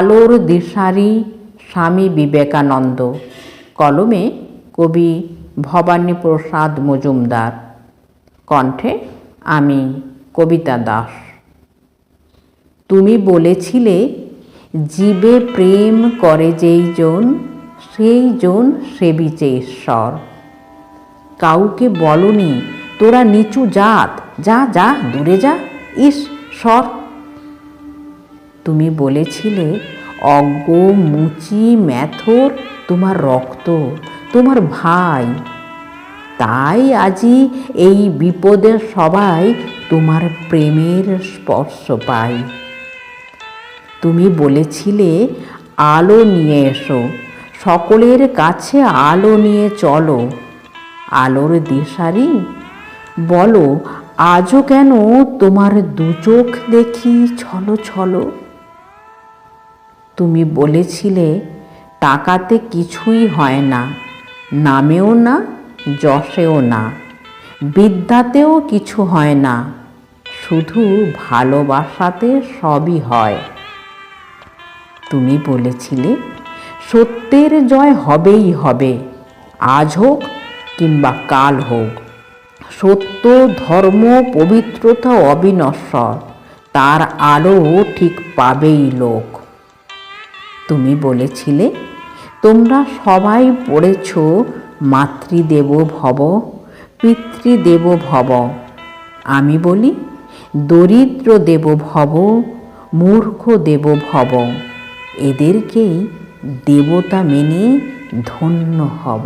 আলোর দিশারি স্বামী বিবেকানন্দ। কলমে কবি ভবানী প্রসাদ মজুমদার। কণ্ঠে আমি কবিতা দাস। তুমি বলেছিলে, জীবে প্রেম করে যেই জন, সেই জন সেবিচে ঈশ্বর। কাউকে বলনি, তোরা নিচু জাত, যা যা, দূরে যা, ইস, সর। তুমি বলেছিলে, অজ্ঞ, মুচি, ম্যাথর, তোমার রক্ত, তোমার ভাই। তাই আজি এই বিপদের সবাই তোমার প্রেমের স্পর্শ পাই তুমি বলেছিলে, আলো নিয়ে এসো, সকলের কাছে আলো নিয়ে চলো। আলোর দিশারি, বলো, আজও কেন তোমার দু চোখ দেখি ছলো ছলো? তুমি বলেছিলে, টাকাতে কিছুই হয় না, নামেও না, যশেও না, বিদ্যাতেও কিছু হয় না, শুধু ভালোবাসাতে সবই হয়। তুমি বলেছিলে, সত্যের জয় হবেই হবে, আজ হোক কিংবা কাল হোক। সত্য, ধর্ম, পবিত্রতা অবিনশ্বর, তার আলো ঠিক পাবেই লোক। তুমি বলেছিলে, তোমরা সবাই পড়েছ মাতৃদেব ভব, পিতৃদেব ভব। আমি বলি, দরিদ্র দেব ভব, মূর্খ দেব ভব, এদেরকেই দেবতা মেনে ধন্য হব।